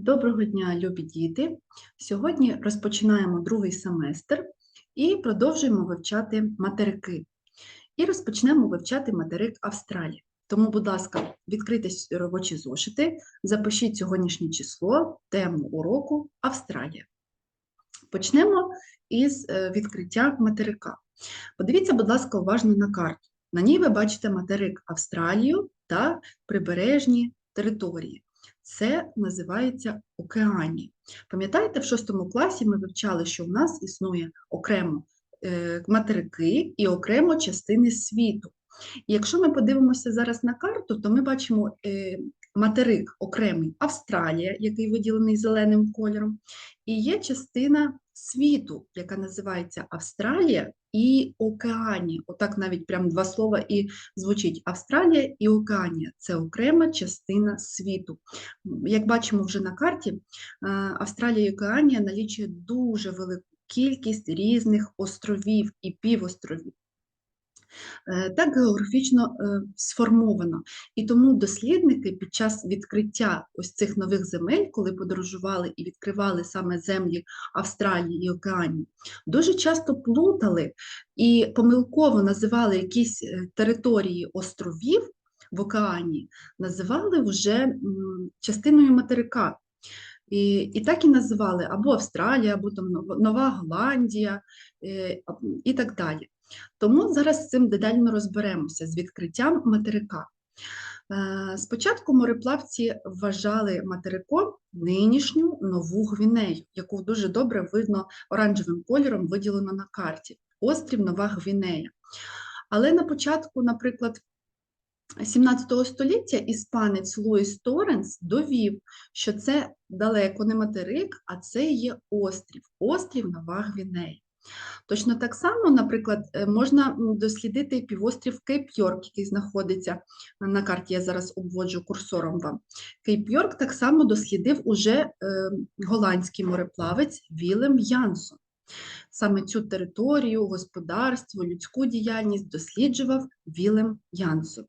Доброго дня, любі діти! Сьогодні розпочинаємо другий семестр і продовжуємо вивчати материки. І розпочнемо вивчати материк Австралії. Тому, будь ласка, відкрийте робочі зошити, запишіть сьогоднішнє число, тему уроку Австралія. Почнемо із е, відкриття материка. Подивіться, будь ласка, уважно на карту. На ній ви бачите материк Австралію та прибережні території. Це називається океані. Пам'ятаєте, в шостому класі ми вивчали, що в нас існує окремо е, материки і окремо частини світу. Якщо ми подивимося зараз на карту, то ми бачимо е, материк окремий Австралія, який виділений зеленим кольором, і є частина світу, яка називається Австралія і Океанія. Отак навіть прям два слова і звучить Австралія і Океанія. Це окрема частина світу. Як бачимо вже на карті, е, Австралія і Океанія налічує дуже велику кількість різних островів і півостровів. Е, Так географічно е, сформовано. І тому дослідники під час відкриття ось цих нових земель, коли подорожували і відкривали саме землі Австралії і Океанії, дуже часто плутали і помилково називали якісь е, території островів в океані, називали вже частиною материка. І, і так і називали або Австралія, або там Нова- Голландія і так далі. Тому зараз з цим детально розберемося з відкриттям материка. Е, Спочатку мореплавці вважали материком нинішню нову Гвінею, яку дуже добре видно оранжевим кольором виділено на карті. Острів Нова Гвінея. Але на початку, наприклад, 17 століття іспанець Луїс Торренс довів, що це далеко не материк, а це є острів, острів Нова Гвінея. Точно так само, наприклад, е, можна дослідити півострів Кейп-Йорк, який знаходиться на карті, я зараз обводжу курсором вам. Кейп-Йорк так само дослідив уже е, голландський мореплавець Вілем Янсон. Саме цю територію, господарство, людську діяльність досліджував Вілем Янсон.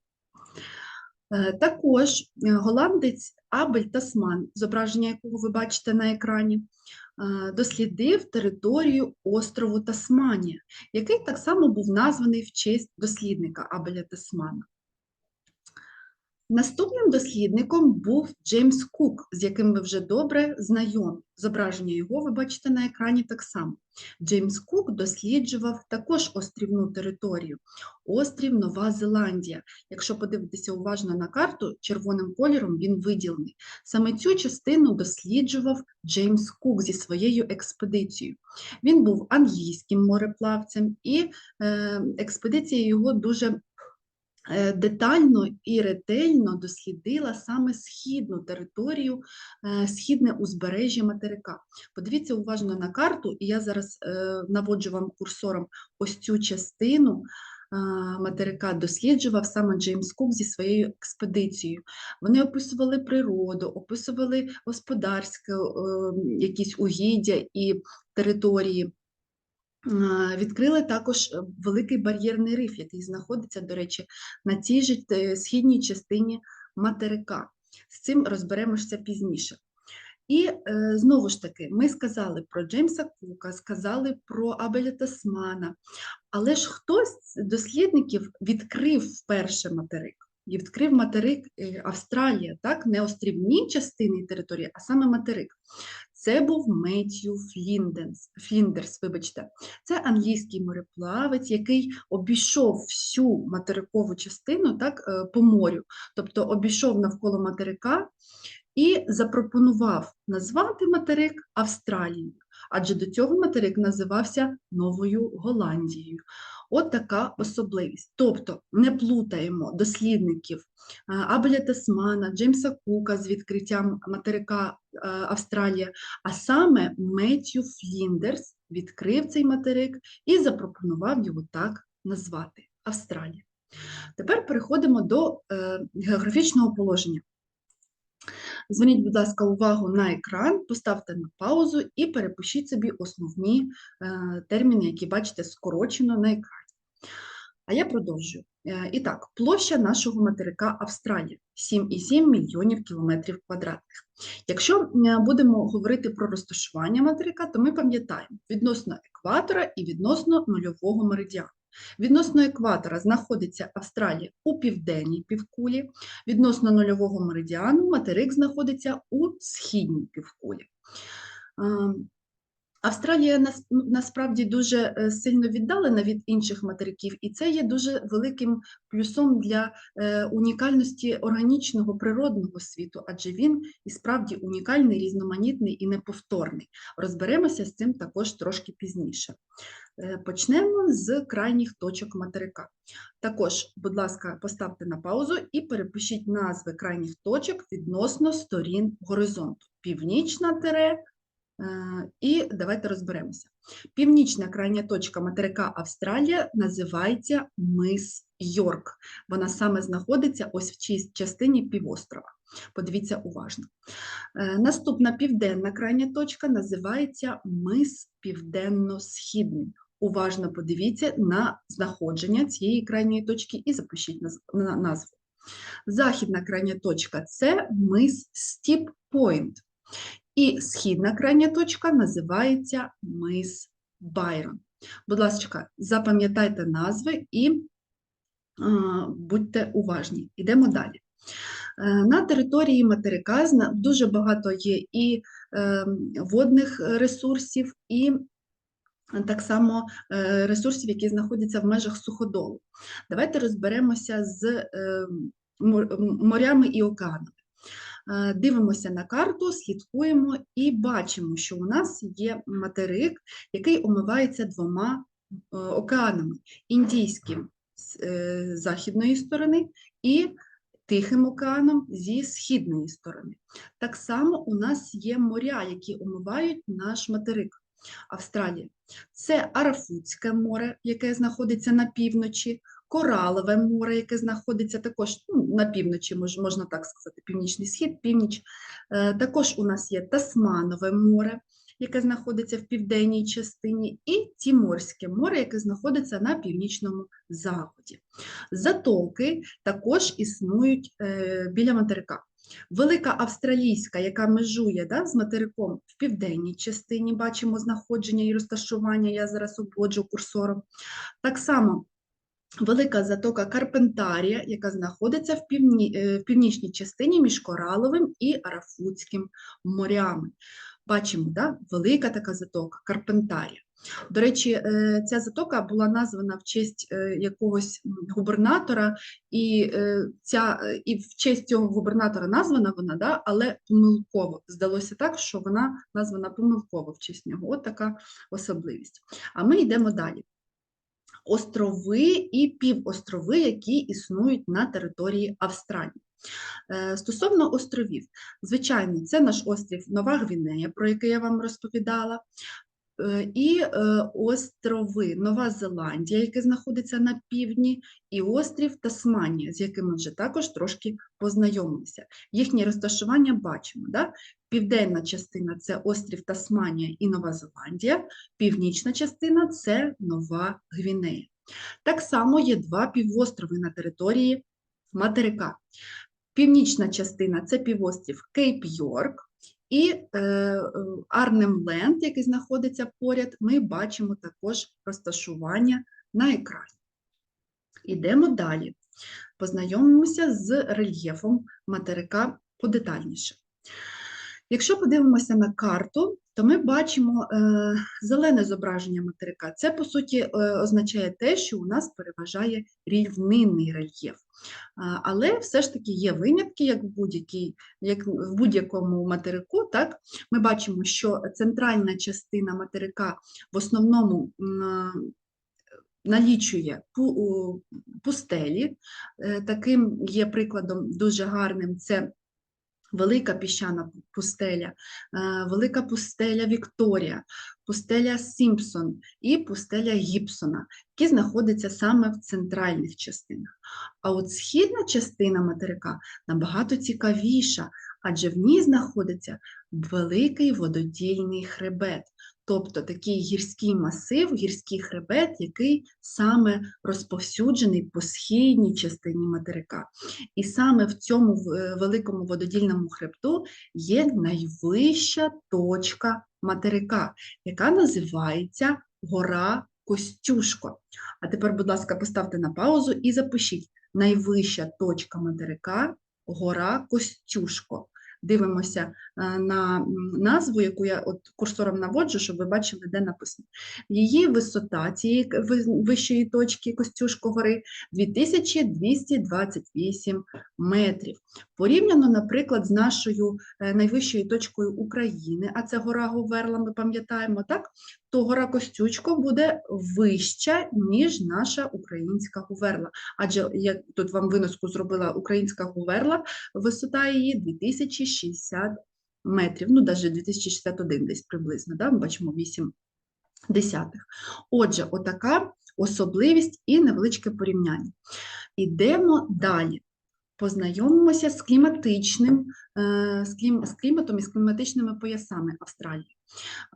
Е, Також е, голландець Абель Тасман, зображення якого ви бачите на екрані, е, дослідив територію острову Тасманія, який так само був названий в честь дослідника Абеля Тасмана. Наступним дослідником був Джеймс Кук, з яким ви вже добре знайомі. Зображення його ви бачите на екрані так само. Джеймс Кук досліджував також острівну територію, острів Нова Зеландія. Якщо подивитися уважно на карту, червоним кольором він виділений. Саме цю частину досліджував Джеймс Кук зі своєю експедицією. Він був англійським мореплавцем, і е, експедиція його дуже детально і ретельно дослідила саме східну територію, е, східне узбережжя материка. Подивіться уважно на карту, і я зараз е, наводжу вам курсором ось цю частину. е, Материка досліджував саме Джеймс Кук зі своєю експедицією. Вони описували природу, описували господарське е, якісь угіддя і території. Відкрили також е, великий бар'єрний риф, який знаходиться, до речі, на цій же е, східній частині материка. З цим розберемося пізніше. І е, знову ж таки, ми сказали про Джеймса Кука, сказали про Абеля Тасмана, але ж хтось з дослідників відкрив вперше материк. І відкрив материк Австралія, так, не острівні частини території, а саме материк. Це був Меттью Флінденс, Фліндерс, вибачте. Це англійський мореплавець, який обійшов всю материкову частину так, е, по морю, тобто обійшов навколо материка і запропонував назвати материк Австралією, адже до цього материк називався Новою Голландією. От така особливість. Тобто не плутаємо дослідників Абеля Тасмана, Джеймса Кука з відкриттям материка е, Австралія, а саме Меттью Фліндерс відкрив цей материк і запропонував його так назвати Австралія. Тепер переходимо до е, географічного положення. Зверніть, будь ласка, увагу на екран, поставте на паузу і перепишіть собі основні е, терміни, які бачите скорочено на екрані. А я продовжую. Е, І так, площа нашого материка Австралія 7,7 мільйонів кілометрів квадратних. Якщо е, будемо говорити про розташування материка, то ми пам'ятаємо відносно екватора і відносно нульового меридіану. Відносно екватора знаходиться Австралія у південній півкулі, відносно нульового меридіану материк знаходиться у східній півкулі. Австралія нас- насправді дуже е, сильно віддалена від інших материків, і це є дуже великим плюсом для е, унікальності органічного природного світу, адже він і справді унікальний, різноманітний і неповторний. Розберемося з цим також трошки пізніше. Е, Почнемо з крайніх точок материка. Також, будь ласка, поставте на паузу і перепишіть назви крайніх точок відносно сторін горизонту. Північна тире, Е, І давайте розберемося. Північна крайня точка материка Австралія називається мис Йорк. Вона саме знаходиться ось в цій частині півострова. Подивіться уважно. Е, Наступна південна крайня точка називається мис Південно-Східний. Уважно подивіться на знаходження цієї крайньої точки і запишіть назву. Західна крайня точка це мис Стіп Пойнт. І східна крайня точка називається мис Байрон. Будь ласка, запам'ятайте назви і будьте уважні. Йдемо далі. Е, На території материка дуже багато є і е, водних ресурсів, і так само е, ресурсів, які знаходяться в межах суходолу. Давайте розберемося з морями і океанами. Е, Дивимося на карту, слідкуємо і бачимо, що у нас є материк, який омивається двома е, океанами: Індійським з е, західної сторони і Тихим океаном зі східної сторони. Так само у нас є моря, які омивають наш материк Австралія. Це Арафутське море, яке знаходиться на півночі, Коралове море, яке знаходиться також ну, на півночі, мож- можна так сказати, північний схід, північ. Е, Також у нас є Тасманове море, яке знаходиться в південній частині, і Тіморське море, яке знаходиться на північному заході. Затоки також існують е, біля материка. Велика австралійська, яка межує да, з материком в південній частині, бачимо знаходження і розташування, я зараз обводжу курсором. Так само велика затока Карпентарія, яка знаходиться в, півні, е, в північній частині між Кораловим і Арафутським морями. Бачимо, да, велика така затока Карпентарія. До речі, е, ця затока була названа в честь е, якогось губернатора, і, ця, і в честь цього губернатора названа вона, да, але помилково. Здалося так, що вона названа помилково в честь нього. От така особливість. А ми йдемо далі. Острови і півострови, які існують на території Австралії. Е, Стосовно островів, звичайно, це наш острів Нова Гвінея, про який я вам розповідала. Е, І е, острови Нова Зеландія, яке знаходиться на півдні, і острів Тасманія, з яким ми вже також трошки познайомилися. Їхнє розташування бачимо. Да? Південна частина це острів Тасманія і Нова Зеландія, північна частина це Нова Гвінея. Так само є два півострови на території материка. Північна частина це півострів Кейп Йорк, і е, е, Арнем Ленд, який знаходиться поряд, ми бачимо також розташування на екрані. Ідемо далі. Познайомимося з рельєфом материка подетальніше. Якщо подивимося на карту, то ми бачимо е, зелене зображення материка. Це, по суті, е, означає те, що у нас переважає рівнинний рельєф. А, Але все ж таки є винятки, як в будь-якій, як в будь-якому материку. Так? Ми бачимо, що центральна частина материка в основному м, налічує пустелі. Е, Таким є прикладом дуже гарним це Велика піщана пустеля, е, велика пустеля Вікторія, пустеля Сімпсон і пустеля Гібсона, які знаходяться саме в центральних частинах. А от східна частина материка набагато цікавіша, адже в ній знаходиться великий вододільний хребет. Тобто такий гірський масив, гірський хребет, який саме розповсюджений по східній частині материка. І саме в цьому е, великому вододільному хребту є найвища точка материка, яка називається гора Костюшко. А тепер, будь ласка, поставте на паузу і запишіть найвища точка материка гора Костюшко. Дивимося е, на назву, яку я от курсором наводжу, щоб ви бачили, де написано. Її висота цієї вищої точки Костюшко гори 2228 метрів. Порівняно, наприклад, з нашою е, найвищою точкою України, а це гора Говерла, ми пам'ятаємо, так? То гора Костючко буде вища, ніж наша українська Говерла. Адже я тут вам виноску зробила українська Говерла, висота її 2060 метрів, ну, навіть 2061 десь приблизно, да? ми бачимо 8 десятих. Отже, отака особливість і невеличке порівняння. Ідемо далі. Познайомимося з кліматичним, е, з, клім, з кліматом і з кліматичними поясами Австралії.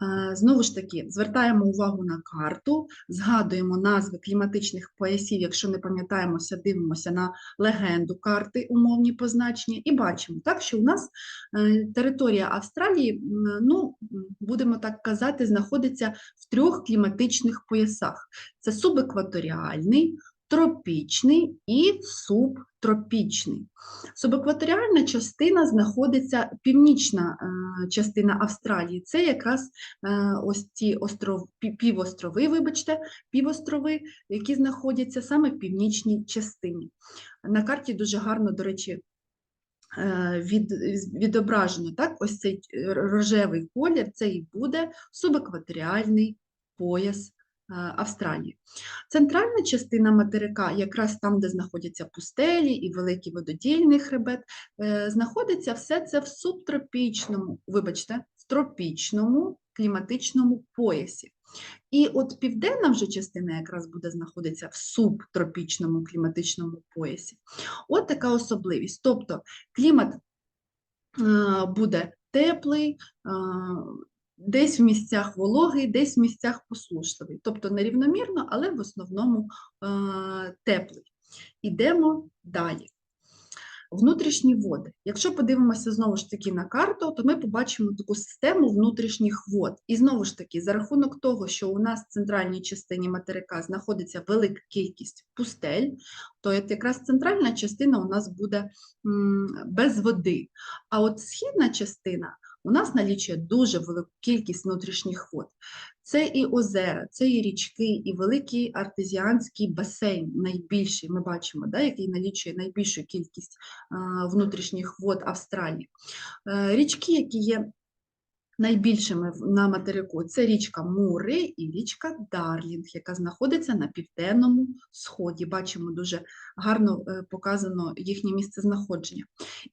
Е, Знову ж таки, звертаємо увагу на карту, згадуємо назви кліматичних поясів, якщо не пам'ятаємося, дивимося на легенду карти, умовні позначення, і бачимо, так, що у нас е, територія Австралії, ну, будемо так казати, знаходиться в трьох кліматичних поясах: це субекваторіальний, тропічний і субтропічний. Субекваторіальна частина знаходиться північна е, частина Австралії. Це якраз е, ось ці остров, півострови, вибачте, півострови, які знаходяться саме в північній частині. На карті дуже гарно, до речі, е, від, відображено так, ось цей рожевий колір, це і буде субекваторіальний пояс Австралії. Центральна частина материка, якраз там, де знаходяться пустелі і великий вододільний хребет, е, знаходиться все це в субтропічному, вибачте, в тропічному кліматичному поясі. І от південна вже частина якраз буде знаходитися в субтропічному кліматичному поясі. От така особливість. Тобто клімат е, буде теплий, е, десь в місцях вологий, десь в місцях посушливий. Тобто нерівномірно, але в основному е, теплий. Ідемо далі. Внутрішні води. Якщо подивимося знову ж таки на карту, то ми побачимо таку систему внутрішніх вод. І знову ж таки, за рахунок того, що у нас в центральній частині материка знаходиться велика кількість пустель, то якраз центральна частина у нас буде без води. А от східна частина у нас налічує дуже велику кількість внутрішніх вод. Це і озера, це і річки, і великий артезіанський басейн, найбільший, ми бачимо, да, який налічує найбільшу кількість внутрішніх вод Австралії. Е, Річки, які є найбільшими на материку, це річка Мури і річка Дарлінг, яка знаходиться на південному сході. Бачимо дуже гарно е, показано їхнє місце знаходження.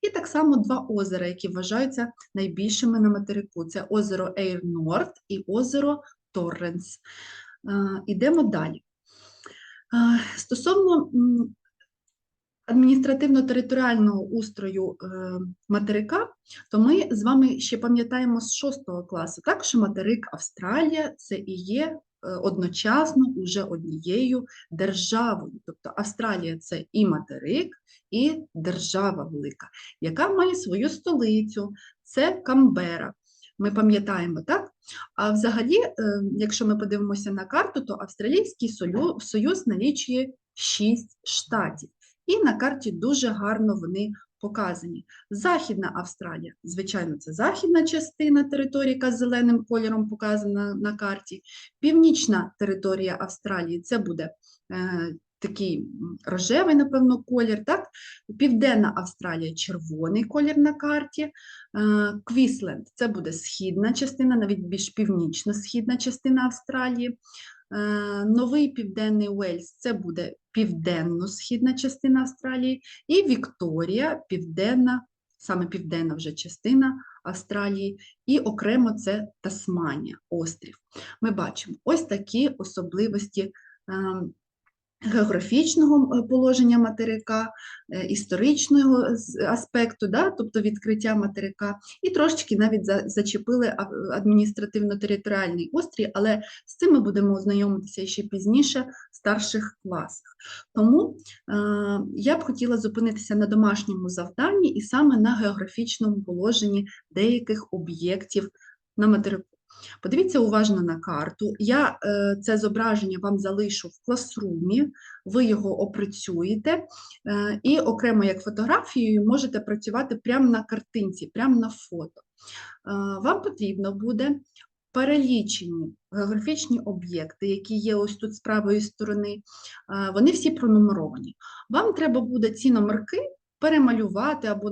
І так само два озера, які вважаються найбільшими на материку. Це озеро Ейр Норт і озеро Торренс. Е, Ідемо далі. Е, Стосовно адміністративно-територіального устрою е, материка, то ми з вами ще пам'ятаємо з 6 класу, так, що материк Австралія це і є е, одночасно уже однією державою. Тобто Австралія це і материк, і держава велика, яка має свою столицю, це Камбера. Ми пам'ятаємо, так? А взагалі, е, якщо ми подивимося на карту, то Австралійський Союз налічує 6 штатів. І на карті дуже гарно вони показані. Західна Австралія, звичайно, це західна частина території, яка зеленим кольором показана на карті. Північна територія Австралії це буде е, такий рожевий, напевно, колір. Так? Південна Австралія червоний колір на карті. Е, Квісленд це буде східна частина, навіть більш північно-східна частина Австралії. Е, Новий Південний Уельс це буде південно-східна частина Австралії, і Вікторія, південна, саме південна вже частина Австралії, і окремо це Тасманія, острів. Ми бачимо ось такі особливості ем, географічного е, положення материка, е, історичного аспекту, да, тобто відкриття материка, і трошечки навіть зачепили адміністративно-територіальний острій, але з цим ми будемо ознайомитися ще пізніше в старших класах. Тому е, я б хотіла зупинитися на домашньому завданні і саме на географічному положенні деяких об'єктів на материку. Подивіться уважно на карту. Я е, це зображення вам залишу в класрумі, ви його опрацюєте, е, і окремо як фотографією можете працювати прямо на картинці, прямо на фото. Е, Вам потрібно буде перелічені географічні об'єкти, які є ось тут з правої сторони, вони всі пронумеровані. Вам треба буде ці номерки перемалювати або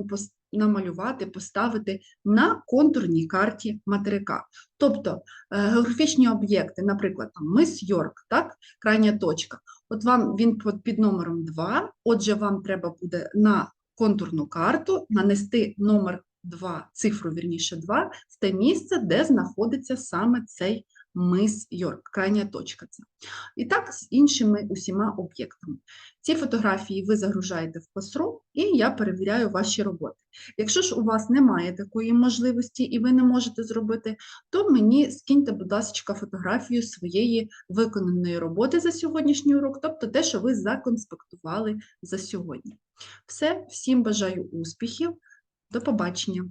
намалювати, поставити на контурній карті материка. Тобто е, географічні об'єкти, наприклад, там мис Йорк, так, крайня точка. От вам він під- номером 2, отже, вам треба буде на контурну карту нанести номер 2, цифру, вірніше 2, в те місце, де знаходиться саме цей мис Йорк, крайня точка це. І так з іншими усіма об'єктами. Ці фотографії ви загружаєте в Classroom, і я перевіряю ваші роботи. Якщо ж у вас немає такої можливості і ви не можете зробити, то мені скиньте, будь ласка, фотографію своєї виконаної роботи за сьогоднішній урок, тобто те, що ви законспектували за сьогодні. Все, всім бажаю успіхів, до побачення!